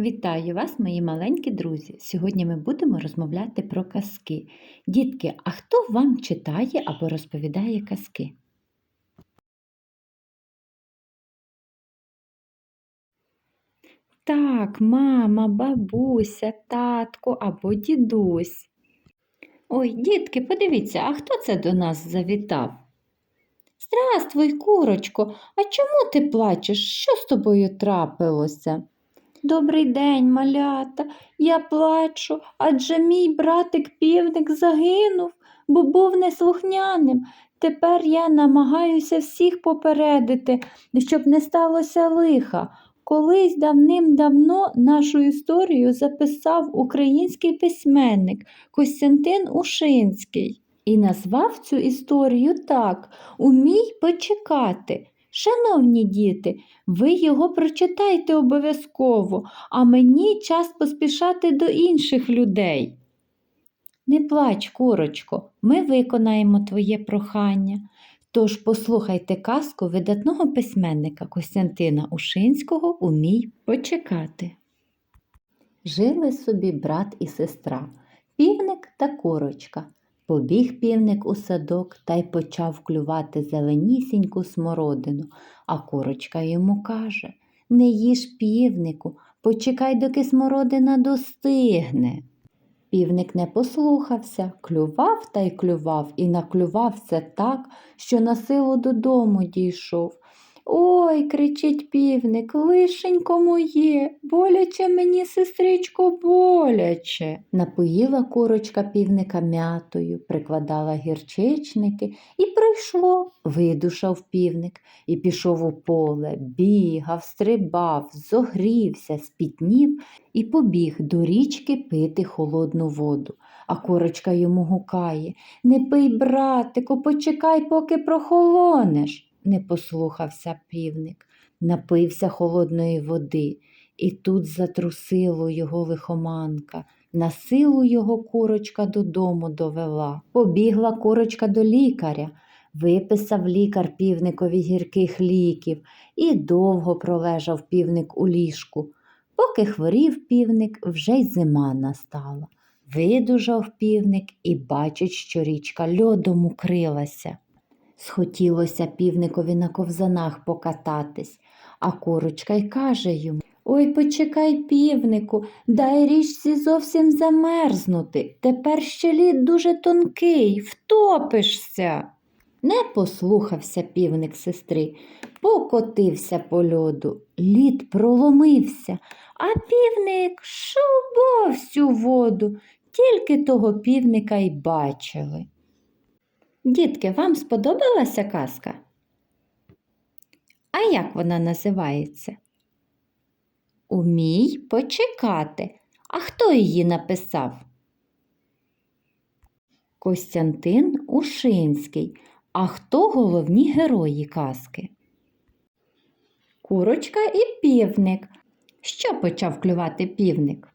Вітаю вас, мої маленькі друзі! Сьогодні ми будемо розмовляти про казки. Дітки, а хто вам читає або розповідає казки? Так, мама, бабуся, татко або дідусь. Ой, дітки, подивіться, а хто це до нас завітав? Здравствуй, курочко, а чому ти плачеш? Що з тобою трапилося? Добрий день, малята. Я плачу, адже мій братик півник загинув, бо був неслухняним. Тепер я намагаюся всіх попередити, щоб не сталося лиха. Колись давним-давно нашу історію записав український письменник Костянтин Ушинський і назвав цю історію так Умій почекати. Шановні діти, ви його прочитайте обов'язково, а мені час поспішати до інших людей. Не плач, курочко, ми виконаємо твоє прохання. Тож послухайте казку видатного письменника Костянтина Ушинського Умій почекати. Жили собі брат і сестра, півник та курочка. Побіг півник у садок та й почав клювати зеленісіньку смородину, а курочка йому каже Не їж півнику, почекай, доки смородина достигне. Півник не послухався, клював та й клював і наклювався так, що на силу додому дійшов. Ой, кричить півник, лишенько моє, боляче мені, сестричко, боляче. Напоїла курочка півника м'ятою, прикладала гірчичники і пройшло, видушав півник і пішов у поле, бігав, стрибав, зогрівся, спітнів і побіг до річки пити холодну воду. А курочка йому гукає Не пий, братику, почекай, поки прохолонеш не послухався півник, напився холодної води, і тут затрусило його лихоманка. На силу його курочка додому довела. Побігла курочка до лікаря. Виписав лікар півникові гірких ліків і довго пролежав півник у ліжку. Поки хворів півник, вже й зима настала. Видужав півник і бачить, що річка льодом укрилася. Схотілося півникові на ковзанах покататись, а курочка й каже йому Ой, почекай, півнику, дай річці зовсім замерзнути. Тепер ще лід дуже тонкий, втопишся. Не послухався півник сестри, покотився по льоду, лід проломився, а півник шубов всю воду, тільки того півника й бачили. Дітки, вам сподобалася казка? А як вона називається? Умій почекати. А хто її написав? Костянтин Ушинський. А хто головні герої казки? Курочка і півник. Що почав клювати півник?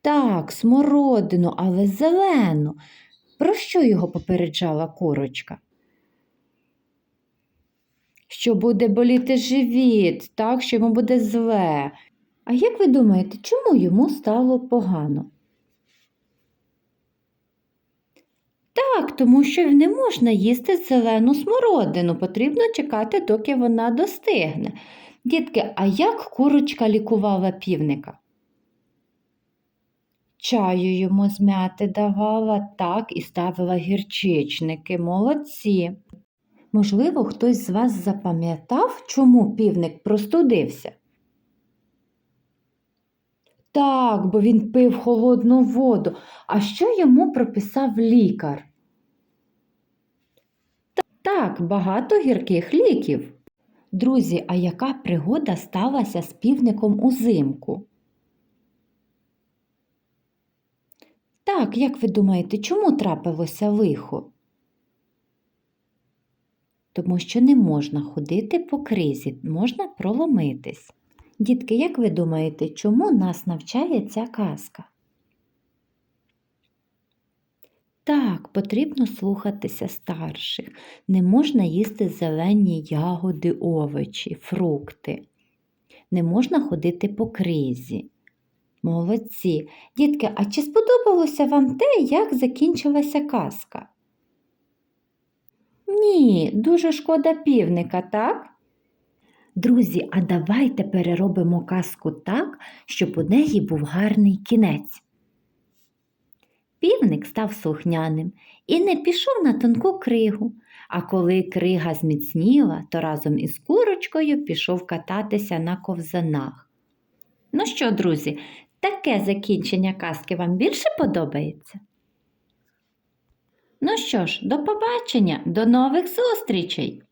Так, смородину, але зелену. Про що його попереджала курочка? Що буде боліти живіт, так, що йому буде зле. А як ви думаєте, чому йому стало погано? Так, тому що не можна їсти зелену смородину, потрібно чекати, доки вона достигне. Дітки, а як курочка лікувала півника? Чаю йому змяти давала, так і ставила гірчичники. Молодці. Можливо, хтось з вас запам'ятав, чому півник простудився? Так, бо він пив холодну воду. А що йому прописав лікар? Так, багато гірких ліків. Друзі, а яка пригода сталася з півником узимку? Так, як ви думаєте, чому трапилося лихо? Тому що не можна ходити по кризі, можна проломитись. Дітки, як ви думаєте, чому нас навчає ця казка? Так, потрібно слухатися старших. Не можна їсти зелені ягоди, овочі, фрукти. не можна ходити по кризі. Молодці. Дітки, а чи сподобалося вам те, як закінчилася казка? Ні, дуже шкода півника, так? Друзі, а давайте переробимо казку так, щоб у неї був гарний кінець. Півник став слухняним і не пішов на тонку кригу, а коли крига зміцніла, то разом із курочкою пішов кататися на ковзанах. Ну що, друзі, таке закінчення казки вам більше подобається? Ну що ж, до побачення, до нових зустрічей!